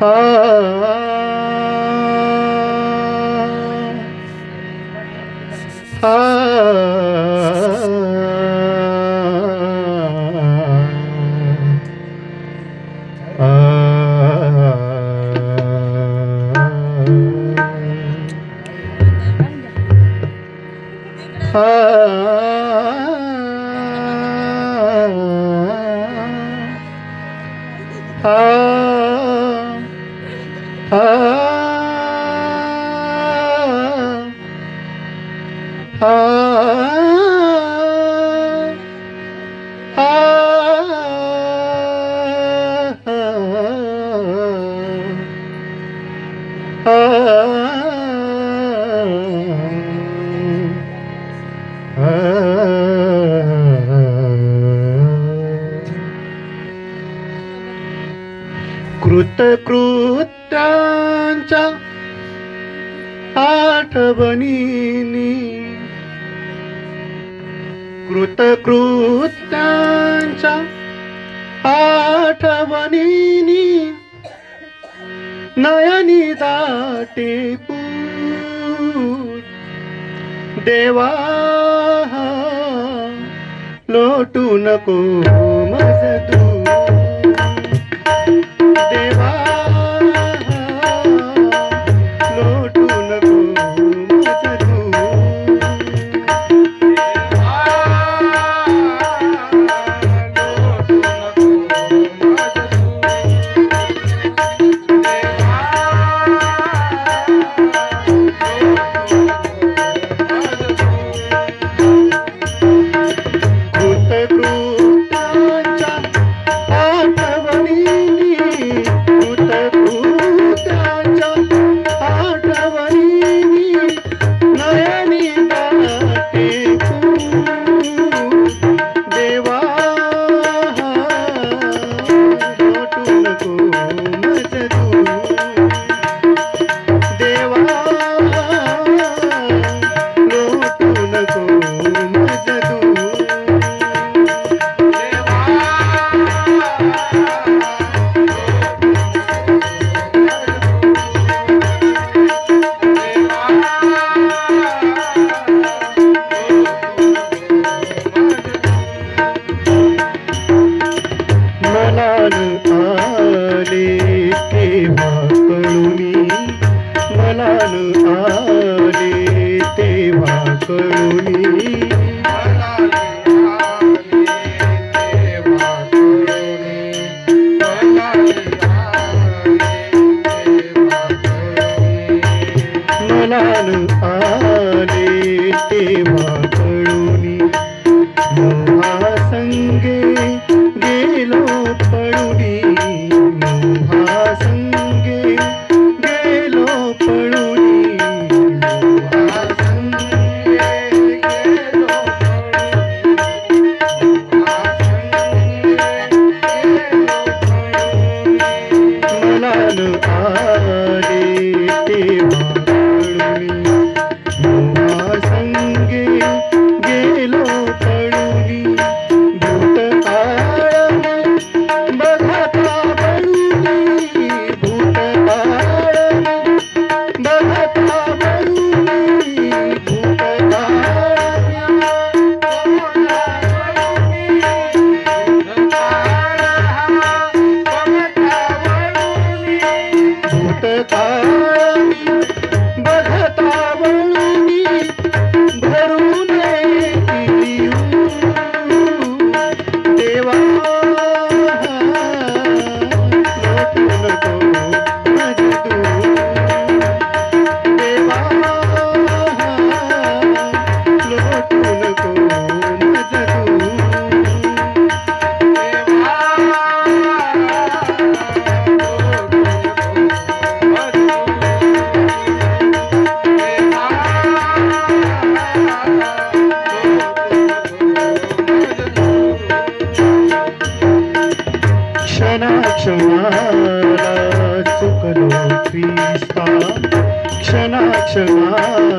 ah, ah, ah, ah Ah कृतकृत त्यांच्या आठवणीनी कृतकृत्यांच्या आठवणीनी नयनी दाटे देवा लोटू नको मज मनान आले तेव्हा कळुनी. मनान आले तेव्हा कळुनी. मनान आले कृष्णा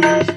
Thank you.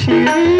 শিরি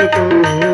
তো